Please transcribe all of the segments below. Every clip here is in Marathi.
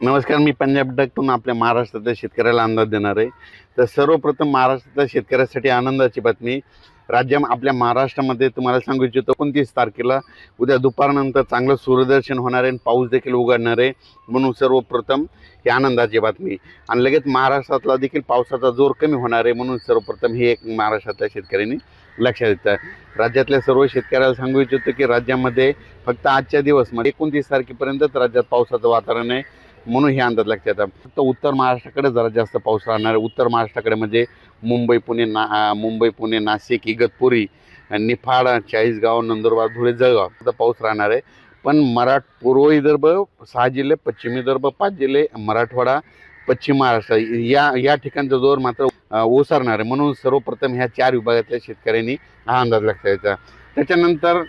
नमस्कार मी पंजाब डकतून आपल्या महाराष्ट्रातल्या शेतकऱ्याला अंदाज देणार आहे. तर सर्वप्रथम महाराष्ट्रातल्या शेतकऱ्यासाठी आनंदाची बातमी. राज्या आपल्या महाराष्ट्रामध्ये तुम्हाला सांगू इच्छितो एकोणतीस तारखेला उद्या दुपारनंतर चांगलं सूर्यदर्शन होणार आहे आणि पाऊस देखील उघडणार आहे. म्हणून सर्वप्रथम ही आनंदाची बातमी. आणि लगेच महाराष्ट्रातला देखील पावसाचा जोर कमी होणार आहे म्हणून सर्वप्रथम हे एक महाराष्ट्रातल्या शेतकऱ्यांनी लक्षात येतं राज्यातल्या सर्व शेतकऱ्याला सांगू इच्छितो की राज्यामध्ये फक्त आजच्या दिवस म्हणजे एकोणतीस तारखेपर्यंतच राज्यात पावसाचं वातावरण आहे. म्हणून हे अंदाज लक्षात येतात फक्त उत्तर महाराष्ट्राकडे जरा जास्त पाऊस राहणार. आहे उत्तर महाराष्ट्राकडे म्हणजे मुंबई पुणे ना मुंबई पुणे नाशिक इगतपुरी निफाड चाळीसगाव नंदुरबार धुळे जळगाव आता पाऊस राहणार आहे. पण मराठ पूर्व विदर्भ सहा जिल्हे पश्चिम विदर्भ पाच जिल्हे मराठवाडा पश्चिम महाराष्ट्र या या ठिकाणचा जोर मात्र ओसरणार आहे. म्हणून सर्वप्रथम ह्या चार विभागातल्या शेतकऱ्यांनी हा अंदाज लक्षात यायचा त्याच्यानंतर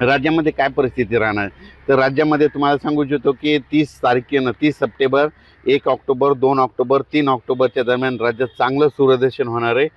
राज्यामध्ये काय परिस्थिती राहणार? तर राज्यामध्ये तुम्हाला सांगू इच्छितो की तीस तारखेनं तीस सप्टेंबर एक ऑक्टोबर दोन ऑक्टोबर तीन ऑक्टोबरच्या दरम्यान राज्यात चांगलं सूर्यदर्शन होणार आहे.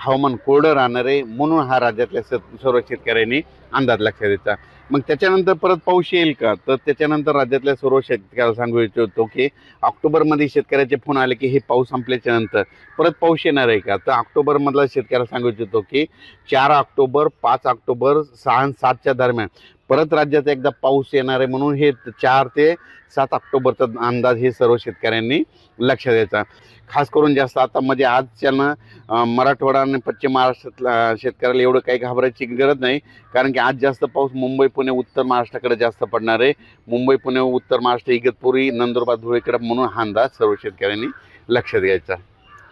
हवामान कोरडं राहणार आहे म्हणून हा राज्यातल्या स- सर्व शेतकऱ्यांनी अंदाज लक्षात द्यायचा मग त्याच्यानंतर परत पाऊस येईल का? तर त्याच्यानंतर राज्यातल्या सर्व शेतकऱ्याला सांगू इच्छितो की ऑक्टोबरमध्ये शेतकऱ्याचे फोन आले की हे पाऊस संपल्याच्या नंतर परत पाऊस येणार आहे का? तर ऑक्टोबरमधला शेतकऱ्याला सांगू इच्छितो की चार ऑक्टोबर पाच ऑक्टोबर सहा सातच्या दरम्यान परत राज्यात एकदा पाऊस येणार आहे म्हणून हे चार ते सात ऑक्टोबरचा अंदाज हे सर्व शेतकऱ्यांनी लक्ष द्यायचा खास करून जास्त आता म्हणजे आजच्यानं अं, मराठवाडा आणि पश्चिम महाराष्ट्रातल्या शेतकऱ्याला एवढं काही घाबरायची गरज नाही. कारण की आज जास्त पाऊस मुंबई पुणे उत्तर महाराष्ट्राकडे जास्त पडणार आहे. मुंबई पुणे उत्तर महाराष्ट्र इगतपुरी नंदुरबार धुळेकडे म्हणून हा अंदाज सर्व शेतकऱ्यांनी लक्ष द्यायचा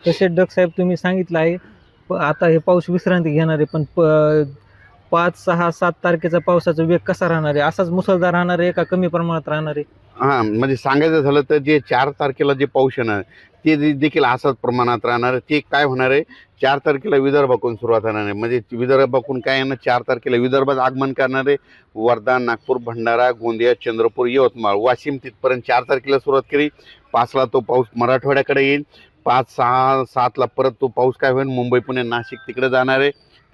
तसे डक साहेब तुम्ही सांगितलं आहे. प- आता हे पाऊस विश्रांती घेणार आहे पण प- पाच सहा सात तारखेचा पावसाचा वेग कसा राहणार आहे? असाच मुसळधार राहणार आहे का कमी प्रमाणात राहणार आहे? हां म्हणजे सांगायचं झालं तर जे चार तारखेला जे पाऊस येणार ते दे- देखील असाच प्रमाणात राहणार आहे. ते काय होणार आहे? चार तारखेला विदर्भाकडून सुरुवात होणार आहे. म्हणजे विदर्भाकडून काय येणार? चार तारखेला विदर्भात आगमन करणार आहे. वर्धा नागपूर भंडारा गोंदिया चंद्रपूर यवतमाळ वाशिम तिथपर्यंत चार तारखेला सुरुवात केली. पाचला तो पाऊस मराठवाड्याकडे येईल. पाच सहा सातला परत तो पाऊस काय होईल? मुंबई पुणे नाशिक तिकडे जाणार आहे.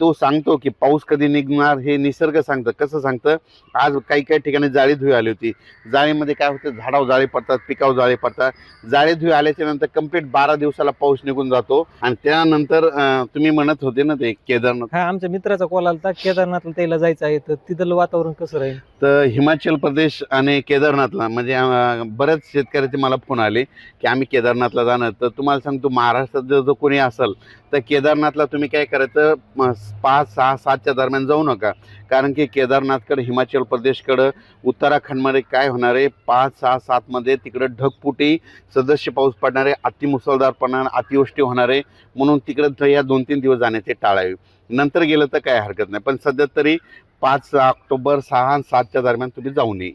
तो सांगतो की पाऊस कधी निघणार हे निसर्ग सांगतं. कसं सांगतं? आज काही काही ठिकाणी जाळीधुळी आली होती. जाळीमध्ये काय होतं? झाडावर जाळे पडतात पिकावर जाळे पडतात. जाळेधुळी आल्याच्यानंतर कंप्लीट बारा दिवसाला पाऊस निघून जातो. आणि त्यानंतर तुम्ही म्हणत होते ना ते केदारनाथ. हा आमच्या मित्राचा कॉल आला केदारनाथला त्याला जायचं आहे तर तिथलं वातावरण कसं राहील? तर हिमाचल प्रदेश आणि केदारनाथला म्हणजे बऱ्याच शेतकऱ्याचे मला फोन आले की आम्ही केदारनाथला जाणार. तर तुम्हाला सांगतो महाराष्ट्रात जर जो कोणी असेल तर केदारनाथला तुम्ही काय करायचं? पाच सहा सातच्या दरम्यान जाऊ नका. कारण की केदारनाथकडे हिमाचल प्रदेशकडं उत्तराखंडमध्ये काय होणार आहे? पाच सहा सातमध्ये तिकडं ढगपुटी सदस्य पाऊस पडणार आहे अतिमुसळधार पडणार अतिवृष्टी होणार आहे. म्हणून तिकडं या दोन तीन दिवस जाण्याचे टाळावे. नंतर गेलं तर काय हरकत नाही. पण सध्या तरी पाच ऑक्टोबर सहा आणि सातच्या दरम्यान तुम्ही जाऊ नये.